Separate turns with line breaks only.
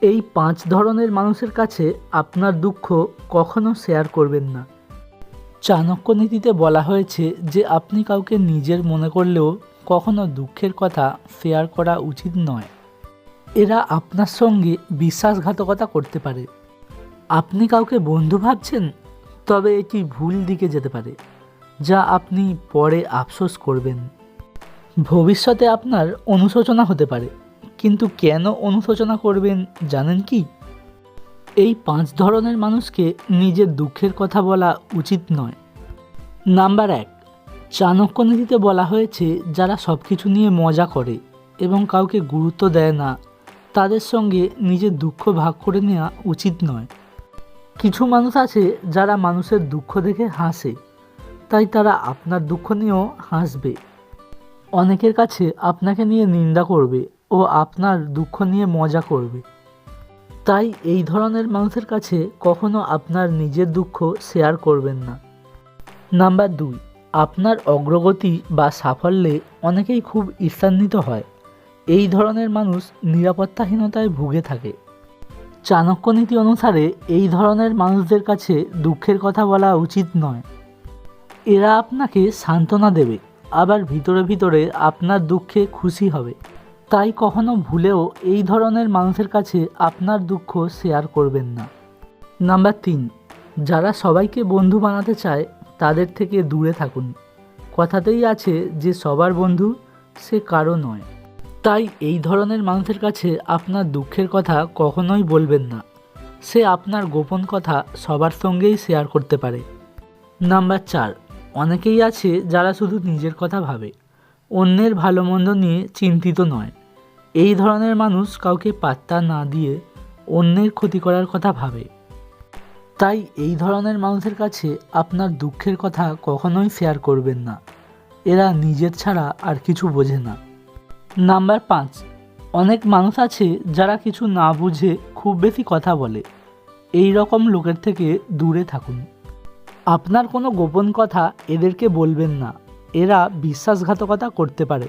এই পাঁচ ধরনের মানুষের কাছে আপনার দুঃখ কখনো শেয়ার করবেন না। চাণক্য নীতিতে বলা হয়েছে যে, আপনি কাউকে নিজের মনে করলেও কখনো দুঃখের কথা শেয়ার করা উচিত নয়। এরা আপনার সঙ্গে বিশ্বাসঘাতকতা করতে পারে। আপনি কাউকে বন্ধু ভাবছেন, তবে এটি ভুল দিকে যেতে পারে, যা আপনি পরে আফসোস করবেন। ভবিষ্যতে আপনার অনুশোচনা হতে পারে। কিন্তু কেন অনুশোচনা করবেন জানেন কি? এই পাঁচ ধরনের মানুষকে নিজের দুঃখের কথা বলা উচিত নয়। নাম্বার এক, চাণক্য নীতিতে বলা হয়েছে, যারা সব কিছু নিয়ে মজা করে এবং কাউকে গুরুত্ব দেয় না, তাদের সঙ্গে নিজের দুঃখ ভাগ করে নেওয়া উচিত নয়। কিছু মানুষ আছে, যারা মানুষের দুঃখ দেখে হাসে, তাই তারা আপনার দুঃখ নিয়েও হাসবে। অনেকের কাছে আপনাকে নিয়ে নিন্দা করবে ও আপনার দুঃখ নিয়ে মজা করবে। তাই এই ধরনের মানুষের কাছে কখনো আপনার নিজের দুঃখ শেয়ার করবেন না। নাম্বার দুই, আপনার অগ্রগতি বা সাফল্যে অনেকেই খুব ঈর্ষান্বিত হয়। এই ধরনের মানুষ নিরাপত্তাহীনতায় ভুগে থাকে। চাণক্য নীতি অনুসারে এই ধরনের মানুষদের কাছে দুঃখের কথা বলা উচিত নয়। এরা আপনাকে সান্ত্বনা দেবে, আবার ভিতরে ভিতরে আপনার দুঃখে খুশি হবে। তাই কখনো ভুলেও এই ধরনের মানুষের কাছে আপনার দুঃখ শেয়ার করবেন না। নাম্বার তিন, যারা সবাইকে বন্ধু বানাতে চায়, তাদের থেকে দূরে থাকুন। কথাতেই আছে যে সবার বন্ধু সে কারও নয়। তাই এই ধরনের মানুষের কাছে আপনার দুঃখের কথা কখনোই বলবেন না। সে আপনার গোপন কথা সবার সঙ্গেই শেয়ার করতে পারে। নাম্বার চার, অনেকেই আছে যারা শুধু নিজের কথা ভাবে, অন্যের ভালো মন্দ নিয়ে চিন্তিত নয়। এই ধরনের মানুষ কাউকে পাত্তা না দিয়ে অন্যের ক্ষতি করার কথা ভাবে। তাই এই ধরনের মানুষের কাছে আপনার দুঃখের কথা কখনোই শেয়ার করবেন না। এরা নিজের ছাড়া আর কিছু বোঝে না। নাম্বার পাঁচ, অনেক মানুষ আছে যারা কিছু না বুঝে খুব বেশি কথা বলে। এই রকম লোকের থেকে দূরে থাকুন। আপনার কোনো গোপন কথা এদেরকে বলবেন না। এরা বিশ্বাসঘাতকতা করতে পারে।